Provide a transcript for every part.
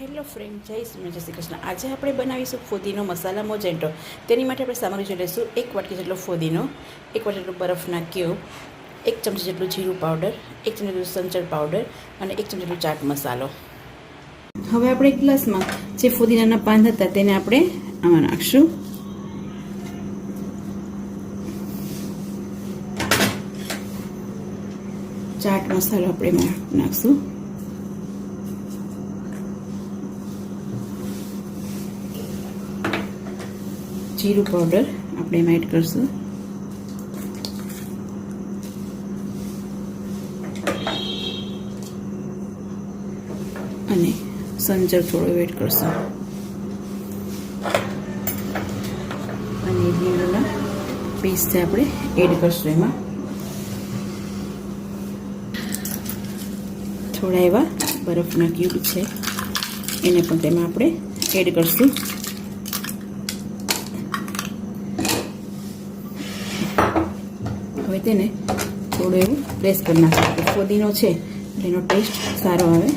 Hello friend જય શ્રી જય શ્રી કૃષ્ણ. આજે આપણે બનાવીશું ફુદીનો મસાલા મોજેન્ટો. તેની માટે આપણે સામગ્રી જોઈ લઈશું. એક વાટકી જેટલો ફુદીનો, એક વાટકી જેટલો બરફના ક્યુબ એક ચમચી જેટલું જીરું પાવડર, એક ચમચી જેટલું સંચળ પાવડર અને એક ચમચી જેટલું ચાટ મસાલો. હવે આપણે એક ગ્લાસમાં જે ફુદીનાના પાન હતા તેને આપણે આમાં નાખશું. ચાટ મસાલો આપણે નાખશું. જીરું પાવડર આપણે એમાં એડ કરશું. અને સંચર થોડો એડ કરશું. અને લીમડોના પેસ્ટ આપણે એડ કરશું એમાં. થોડા એવા બરફના ક્યુબ છે. એને પણ તેમાં આપણે એડ કરશું. હવે તેને થોડું એવું પ્રેસ કરી નાખીશું ફોદીનો છે એનો ટેસ્ટ સારો આવે.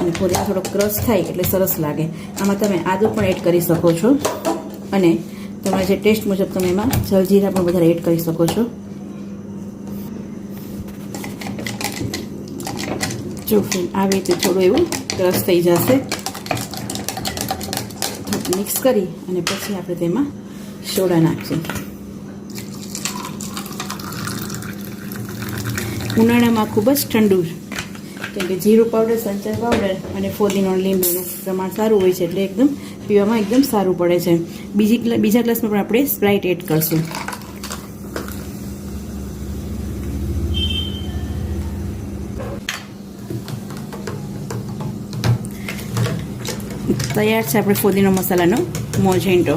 અને ફોદીનો થોડો ક્રશ થાય એટલે સરસ લાગે. આમાં તમે આદુ પણ એડ કરી શકો છો. અને તમારા જે ટેસ્ટ મુજબ તમે એમાં જલજીરા પણ વધારે એડ કરી શકો છો. જો આવી રીતે થોડું એવું ક્રશ થઈ જશે. મિક્સ કરી અને પછી આપણે તેમાં સોડા નાખશું ઉનાળામાં ખૂબ જ ઠંડુ કેમ કે જીરું પાવડર સંચર પાવડર અને ફોદીનો લીંબુનું પ્રમાણ સારું હોય છે એટલે એકદમ પીવામાં એકદમ સારું પડે છે. બીજી બીજા ગ્લાસમાં પણ આપણે સ્પ્રાઇટ એડ કરશું. તૈયાર છે આપણે ફોદીનો મસાલાનો મોજેન્ટો